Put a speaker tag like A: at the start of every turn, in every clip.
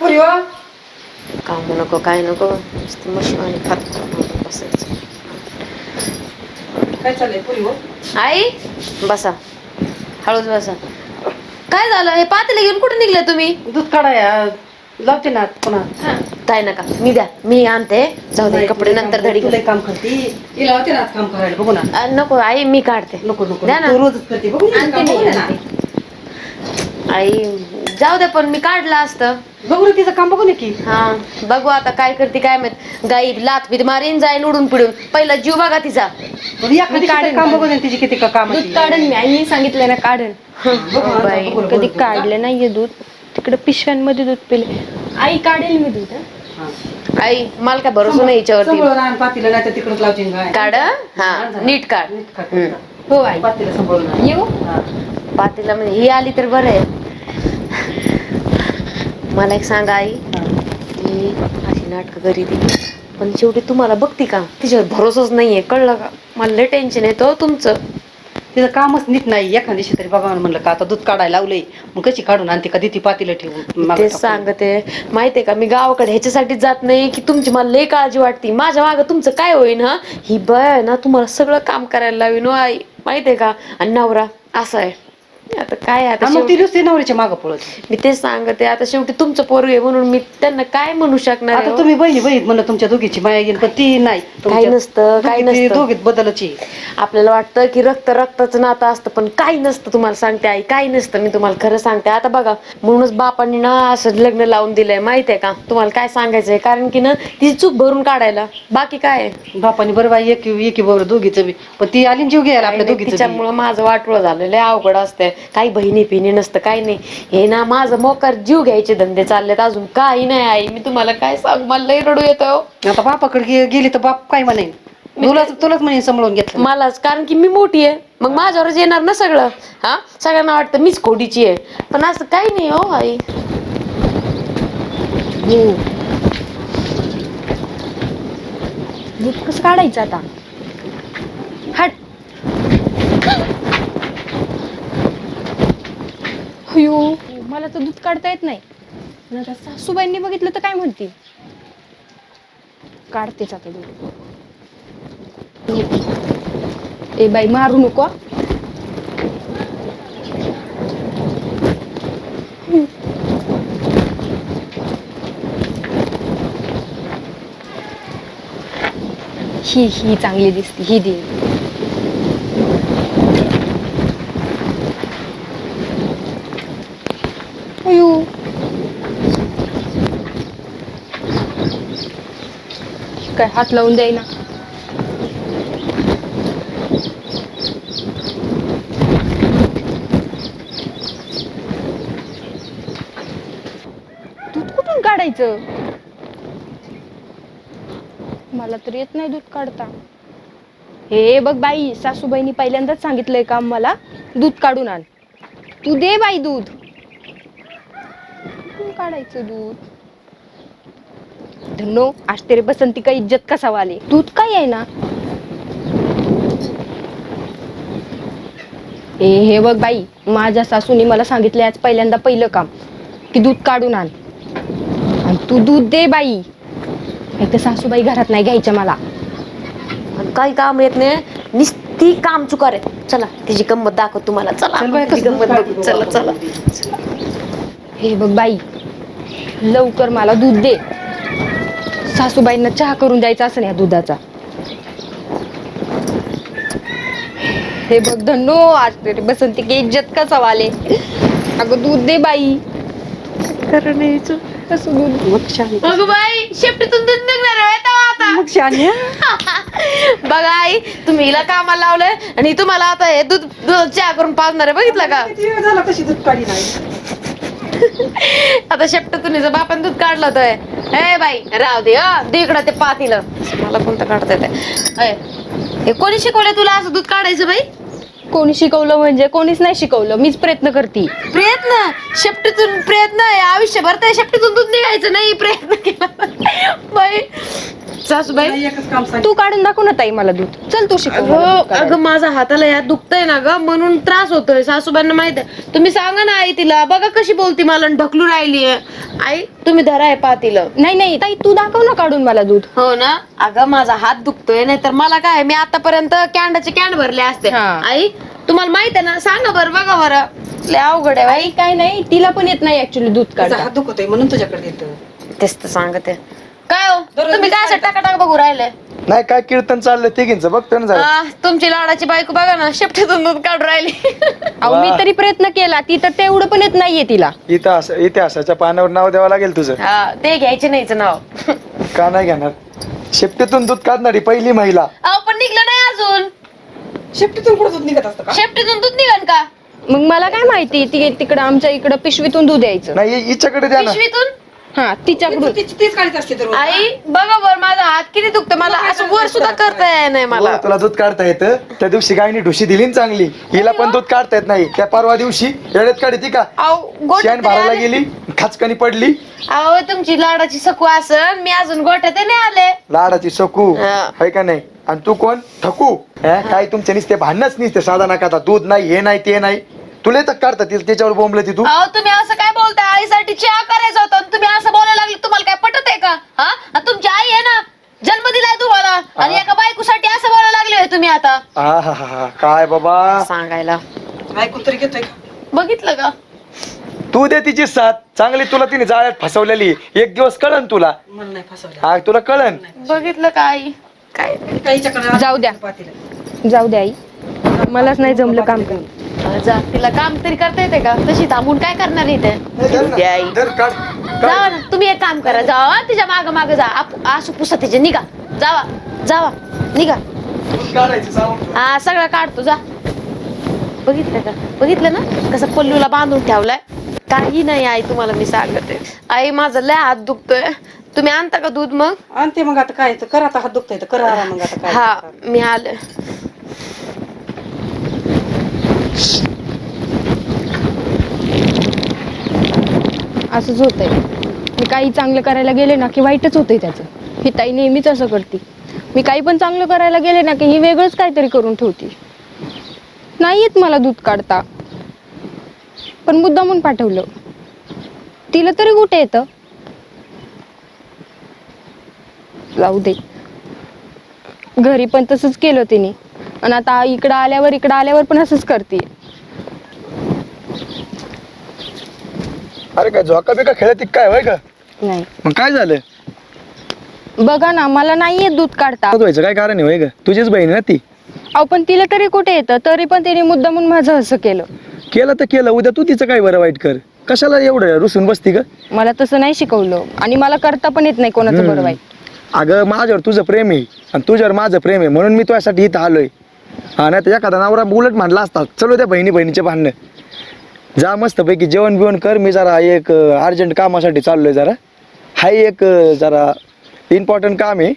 A: पुरी हो
B: काम नको काय नको नुसतं मशीन आणि खात बसायचं
A: काय चाललंय पुरी हो
B: आई बसा हळूच बसा काय झालं हे पातेले घेऊन कुठे निघले तुम्ही
A: दूध काढाया लावते ना पुन्हा
B: काय नका मी द्या मी आणते जाऊ दे कपडे नंतर धडी
A: तुला काम करते हिला होते ना काम करायला बघू ना
B: नको आई मी काढते
A: नको नको
B: द्या ना.
A: रोजच करते बघू ना,
B: आणते मी. आई जाऊ दे पण मी काढलं असतं.
A: बघू ना तिचं काम बघू ना की
B: हा बघू आता काय करते काय माहीत. गाई लात बीत मारीन जाईन उडून पिडून. पहिला जीव बघा तिचा.
A: या कधी
C: काढेन
A: काम
C: का?
A: बघू ना तिची किती का काम
C: दूध काढन मी आईने सांगितलंय ना काढन.
B: बाई,
C: कधी. काढलं नाहीये दूध. तिकडे पिशव्यांमध्ये दूध पिले. आई काढेल मी दूध हं.
B: आई मला काय भरोसा नाही
A: पातीला तर गाय
B: काढ हा. नीट काढ.
A: नीट काढ.
B: हम्म.
C: हो आई.
A: पातीला सांभाळून आण.
C: येऊ?
A: हा.
B: पातीला म्हणजे ही आली तर बरं आहे. मला एक सांगा आई.
A: हा.
B: ती अशी नाटकं करी ती पण शेवटी तुम्हाला बघती का? तिच्यावर भरोसाच नाहीये. कळलं का? मला लय टेन्शन येतो तुमचं.
A: तिचं कामच नीट नाही. एखाद्या दिवशी तरी बाबा म्हणलं का? आता दूध काढायला लावलंय. मग कशी काढून आणते का? ती पातीला ठेवून टाकून.
B: सांगते. माहितीये का? मी गावाकडे ह्याच्यासाठी जात नाही की तुमची मला लय काळजी वाटते. माझ्या मागं तुमचं काय होईन हा? ही बय आहे ना तुम्हाला सगळं काम करायला लावीन हो आई. माहितीये का? आणि नवरा असं आहे. आता काय आता
A: मग
B: शेवटी-
A: ती नुसती नवऱ्याच्या मागं पळत.
B: मी तेच सांगते आता शेवटी तुमचं पोरग आहे म्हणून मी त्यांना काय म्हणू शकणार आहे
A: आता
B: हो?
A: तुम्ही बहिणी बहीण म्हणलं तुमच्या दोघीची माया घेईन पण ती नाही.
B: काही नसतं, काही नसतं.
A: दोघीत बदलची
B: आपल्याला वाटतं की रक्त रक्ताचं नातं असतं पण काही नसतं तुम्हाला सांगते आई काही नसतं मी तुम्हाला खरं सांगते. आता बघा म्हणूनच बापांनी ना असं लग्न लावून दिलंय माहितीये का? तुम्हाला काय सांगायचंय? कारण की ना तिची चूक भरून काढायला. बाकी काय? आहे?
A: बापानी बरं बाई एक एकी बरोबर दोघीचं बी. पण ती आली ना जीव घ्यायला आपल्या दोघीचं.
B: तिच्यामुळं माझं वाटोळं झालेलं आहे अवघड असतंय. काही बहिणी पिणी नसतं काही नाही. हे ना माझं मोकार जीव घ्यायचे धंदे चाललेत अजून काही नाही आई. मी तुम्हाला काय सांगू? मला लई रडू येतं हो.
A: आता बापाकडे गे- गेली तर बाप काय म्हणेन तुलाच तुलाच म्हणे सांभाळून घेतलं.
B: मलाच कारण की मी मोठी आहे. मग माझ्यावरच येणार ना सगळं? हा? सगळ्यांना वाटतं मीच खोडीची आहे. पण असं काही नाही हो आई.
C: दूध कसं काढायचं आता? हट. अयो मला तर दूध काढता येत नाही. पण आता सासूबाईंनी बघितलं तर काय म्हणतील काढतेच आता दूध. ए बाई मारू नको. ही ही चांगली दिसते ही दे. काय हात लावून द्यायना. दूध कुठून काढायचं? मला तर येत नाही दूध काढता. हे बघ बाई सासूबाईनी पहिल्यांदाच सांगितलंय काम मला. दूध काढून आण. तू दे बाई दूध. कुठून काढायचं दूध? धन्नो आज तेरे बसंती का इज्जत कसा वाले? दूध काय आहे ना? ए हे बघ बाई माझ्या सासूने मला सांगितले आज पहिल्यांदा पहिलं काम की दूध काढून आण. आणि तू दूध दे बाई. एक तर सासूबाई घरात नाही घ्यायच्या मला.
B: आणि काही काम येत नाही. निस्ती काम चुकार आहे चला तिची गंमत दाखव तुम्हाला. चला
A: चल बाई,
B: तिची
A: कसं
B: गंमत. चला. चला.
C: हे बघ बाई लवकर मला दूध दे. सासूबाईंना चहा करून द्यायचा असं या दुधाचा. हे बघ धन्नो आज तरी बसंती की इज्जत का सवाले अगं दूध दे बाई. कसं दूध
A: मग शानी.
B: अगं बाई शेपटीतून दूध निघणार आहे तेव्हा आता.
A: मग शानी
B: बघा आई तुम्ही हिला कामाला लावलंय आणि तुम्हाला आता हे दूध दूध चहा करून पाजणार आहे बघितलं का?
A: कशी दूध काढी नाही?
B: आता शेपटातून हिचं बापान दूध काढलं होतंय ए बाई राव दे इकडं ते पातीलं. मला कोणतं काढता येते हे कोणी शिकवलं तुला असं दूध काढायचं बाई?
C: कोणी शिकवलं म्हणजे? कोणीच नाही शिकवलं. मीच प्रयत्न करते.
B: प्रयत्न? शेपटीतून प्रयत्न? आहे आयुष्यभर त्या शेपटीतून दूध निघायचं नाही. प्रयत्न केला बाई सासूबाई
A: नाही, एकच काम सांग
C: तू काढून दाखव ना ताई मला दूध. चल तू शिकव. मला दूध
B: अगं
C: काढायला.
B: अगं माझा हाताला यात दुखतंय ना ग म्हणून त्रास होतोय. सासूबाईंना माहीत आहे. तुम्ही सांगा ना आई तिला बघा कशी बोलती मला आणि ढकलू राहिली आई तुम्ही धरा आहे पातीला
C: नाही नाही ताई तू दाखव ना काढून मला दूध.
B: हो ना? अगं माझा हात दुखतोय नाहीतर मला काय मी आतापर्यंत कॅन्डाचे कॅन भरले असते.
C: हा.
B: आई तुम्हाला माहीत आहे ना? सांगा बरं बघा बरं. लय अवघड आहे बाई.
C: काय नाही तिला पण येत नाही ऍक्च्युली दूध काढता.
A: हात दुखतोय म्हणून तुझ्याकडे येतं
B: तेच तर सांगते. काय हो? तुम्ही काय असं टाकाटाक बघू राहिले?
D: नाही काय कीर्तन चाललंय तिघींचं बघतो ना जरा.
B: आ, तुमची लाडाची बायको बघा ना शेपटीतून दूध काढून राहिली.
C: अहो मी
D: वा.
C: तरी प्रयत्न केला ती तर तेवढं पण येत नाहीये तिला.
D: इतिहास इतिहासाच्या पानावर नाव द्यावं लागेल तुझं.
B: हा ते घ्यायचे नाहीच नाव.
D: का नाही घेणार? शेपटीतून दूध काढणारी पहिली महिला.
B: अहो पण निघलं नाही अजून.
A: शेपटीतून पुढे दूध निघत असतं का?
B: शेपटीतून दूध निघन का?
C: मग मला काय माहिती ती तिकडं आमच्या इकडं पिशवीतून दूध यायचं
D: नाही हिच्याकडे द्या ना.
B: पिशवीतून?
C: हा तिच्याकडून.
A: तीच तीच काढीत असते तर रोज.
B: आई बघा बर माझा हात किती दुखतो. मला असं वर सुद्धा करता येत नाही मला.
D: तुला दूध काढता येतं. त्या दिवशी गायनी ढुशी दिली ना चांगली. हिला पण दूध काढता येत नाही. त्या परवा दिवशी येड्यात काढती का?
B: अहो
D: शेण भरायला गेली खाचकणी पडली.
B: अहो तुमची लाडाची सकू असन. मी अजून गोठ्यात नाही आले.
D: लाडाची सकू.
B: हा.
D: आहे का नाही? आणि तू कोण? ठकू हे? काय तुमच्या नुसते भांडणच नसते. साधा नका दूध नाही हे नाही ते नाही. तुला तर काढता? येईल त्याच्यावर बोंबलं ती तू?
B: अहो तुम्ही असं काय बोलताय? आईसाठी चहा करायचं होतं आणि तुम्ही असं बोलायला लागले तुम्हाला काय पटत आहे का? हा? आणि तुमची आई आहे ना जन्म दिलाय तुम्हाला. आणि एका बायकोसाठी असं बोलायला लागले होय तुम्ही आता.
D: हा हा हा हा. काय बाबा?
B: सांगायला.
A: ऐकून तरी घेतोय का?
B: बघितलं का?
D: तू दे तिची साथ. चांगली तुला तिने जाळ्यात फसवलेली. एक दिवस कळन तुला.
A: मला नाही फसवलं.
D: हा तुला कळन.
B: बघितलं का आई? काय
A: काहीच्याकडे
C: जाऊ द्या. जाऊ दे आई. मलाच नाही जमलं काम करून.
B: जा तिला काम तरी करता येते का? तशी थांबून काय करणार इथे? द्या आई.
D: धर, काढ,
B: जावा
D: काढ.
B: ना तुम्ही एक काम करा जावा तिच्या माग माग जा. आप- आसू पुसा तिचे निघा. जावा जावा निघा.
D: दूध काढायचं सावंत.
B: हा सगळं काढतो जा. बघितलं का? बघितलं ना? कसं पल्लूला बांधून ठेवलाय? काही नाही आई तुम्हाला मी सांगते. आई माझं लय हात दुखतोय. तुम्ही आणता का दूध मग?
A: आणि ते मग आता काय तर करा आता हात दुखतोय तर करा आराम मग आता काय
B: हा मी आले.
C: असंच होतंय. मी काही चांगलं करायला गेले ना की वाईटच होतंय त्याचं. ही ताई नेहमीच असं करते. मी काही पण चांगलं करायला गेले ना की ही वेगळंच काहीतरी करून ठेवते. नाही येत मला दूध काढता. पण मुद्दामून पाठवलं. तिला तरी कुठे येतं? जाऊ दे. घरी पण तसंच केलं तिने. आणि आता इकडं आल्यावर इकडं आल्यावर पण असंच करते
D: अरे काय झोका बिका खेळत काय? होय का?
C: नाही.
D: मग काय झालं?
C: बघा ना मला नाही येत दूध काढता.
D: व्हायचं काय कारण आहे होय का? तुझीच बहीण आहे ना ती.
C: अहो पण तिला तरी कुठे येतं? तरी पण तिने मुद्दामून माझं असं केलं.
D: केलं तर केलं उद्या तू तिचं काय बरं वाईट कर? कशाला एवढं रुसून बसती का
C: मला तसं नाही शिकवलं. आणि मला करता पण येत नाही कोणाचं बरं वाईट.
D: अगं माझ्यावर तुझं प्रेम आहे. आणि तुझ्यावर माझं प्रेम आहे. म्हणून मी तुझ्यासाठी इथं आलोय. हा नाही तर एखादा नवरा उलट मांडला असता चलो त्या बहिणी बहिणीचे भांडणं. जा मस्तपैकी जेवण बिवण कर. मी जरा एक अर्जंट कामासाठी चाललोय जरा. हाय एक जरा इम्पॉर्टंट काम आहे.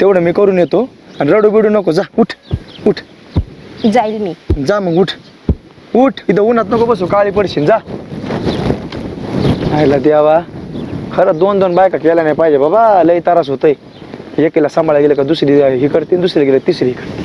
D: तेवढं मी करून येतो. आणि रडू बिडू नको. जा उठ उठ.
C: जाईल मी.
D: जा मग उठ. उठ. इथं उन्हात नको बसू. काळी पडशील. जा. आयला द्यावा खरं दोन दोन बायका केल्या नाही पाहिजे बाबा. लय त्रास होतोय. एकीला सांभाळा गेलं का दुसरी ही करते दुसरी गेलं तिसरी करते.